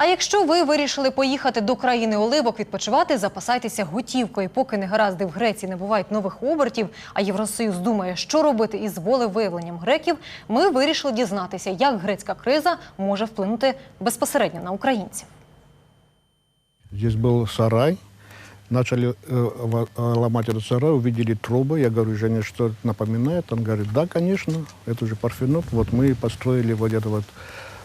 А якщо ви вирішили поїхати до країни оливок відпочивати, запасайтеся готівкою. Поки негаразди в Греції не бувають нових обертів, а Євросоюз думає, що робити із волевиявленням греків, ми вирішили дізнатися, як грецька криза може вплинути безпосередньо на українців. Здесь был сарай. Начали э, во- э, ломать этот сарай, увидели трубы. Я говорю, Женя, что это напоминает? Он говорит, да, конечно, это же Парфенон. Вот мы и построили вот это вот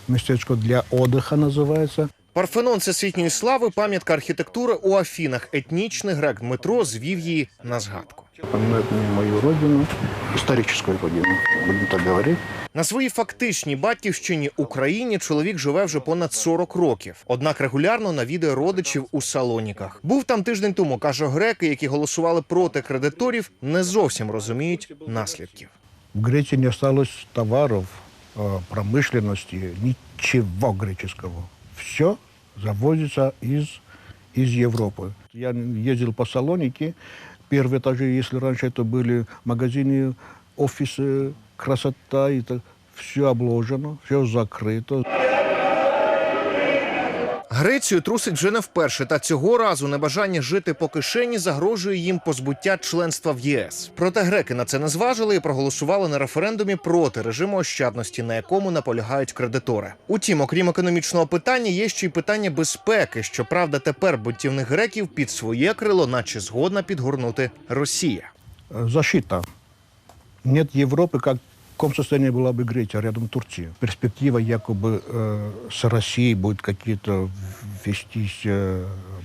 местечко для отдыха называется. Парфенон всесвітньої слави, пам'ятка архітектури у Афінах. Етнічний грек Дмитро звів її на згадку. Напоминает мне мою родину, историческую родину, будем так говорить. На своїй фактичній батьківщині Україні чоловік живе вже понад 40 років. Однак регулярно навідує родичів у Салоніках. Був там тиждень тому. каже, греки, які голосували проти кредиторів, не зовсім розуміють наслідків. В Греции не осталось товаров, э, Промышленности, ничего греческого. Все завозится из, из Европы. Я ездил по Салонике. Первые этажи, если раньше это были магазины, офисы, красота, это все обложено, все закрыто. Грецію трусить вже не вперше, та цього разу небажання жити по кишені загрожує їм позбуття членства в ЄС. Проте греки на це не зважили і проголосували на референдумі проти режиму ощадності, на якому наполягають кредитори. Утім, окрім економічного питання, є ще й питання безпеки. Щоправда, тепер бунтівних греків під своє крило, наче згодна підгорнути Росія. Защита. Нет Европы, как в каком состоянии была бы Греция, рядом Турция. Перспектива якобы э, с Россией будет какие-то вестись э,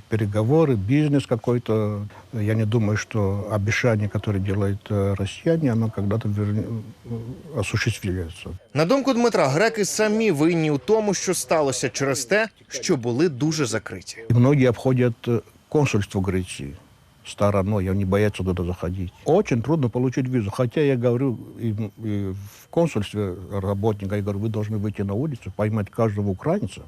переговоры, бизнес какой-то. Я не думаю, что обещание, которое делают э, россияне, оно когда-то верне- э, осуществляется. На думку Дмитра, греки самі винні у тому, що сталося через те, що були дуже закриті. И многие обходят э, консульство Греции стороной, они боятся туда заходить. Очень трудно получить визу. Хотя я говорю и, и в консульстве работника, я говорю, вы должны выйти на улицу, поймать каждого украинца,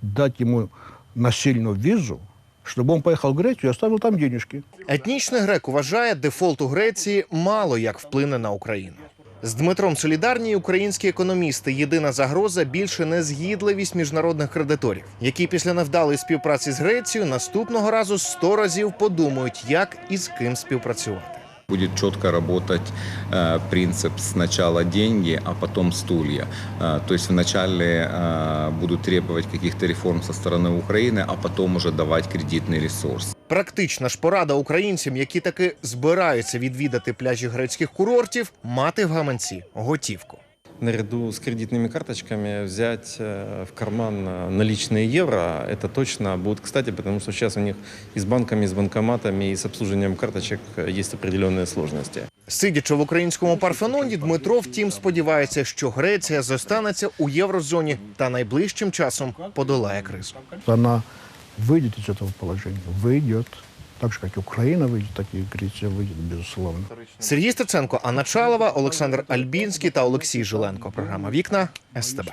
дать ему насильную визу, чтобы он поехал в Грецию и оставил там денежки. Етнічний грек вважає, дефолт у Греції мало як вплине на Україну. З Дмитром солідарні українські економісти. Єдина загроза більше незгідливість міжнародних кредиторів, які після невдалої співпраці з Грецією наступного разу сто разів подумають, як і з ким співпрацювати. Будет четко работать э, принцип сначала деньги, а потом стулья. Э, то есть вначале э, будут требовать каких-то реформ со стороны Украины, а потом уже давать кредитный ресурс. Практична ж порада українцям, які таки збираються відвідати пляжі грецьких курортів, мати в гаманці готівку. наряду с кредитными карточками взять э, в карман э, наличные евро, это точно будет кстати, потому что сейчас у них и с банками, и с банкоматами, и с обслуживанием карточек э, есть определенные сложности. Сидячи в українському парфеноні, Дмитро втім сподівається, що Греція зостанеться у єврозоні та найближчим часом подолає кризу. Она выйдет из этого положения, выйдет. Так же, как и Украина выйдет, так и Греция выйдет, безусловно. Сергій Стеценко, Анна Чалова, Олександр Альбінський та Олексій Жиленко. Програма Вікна СТБ.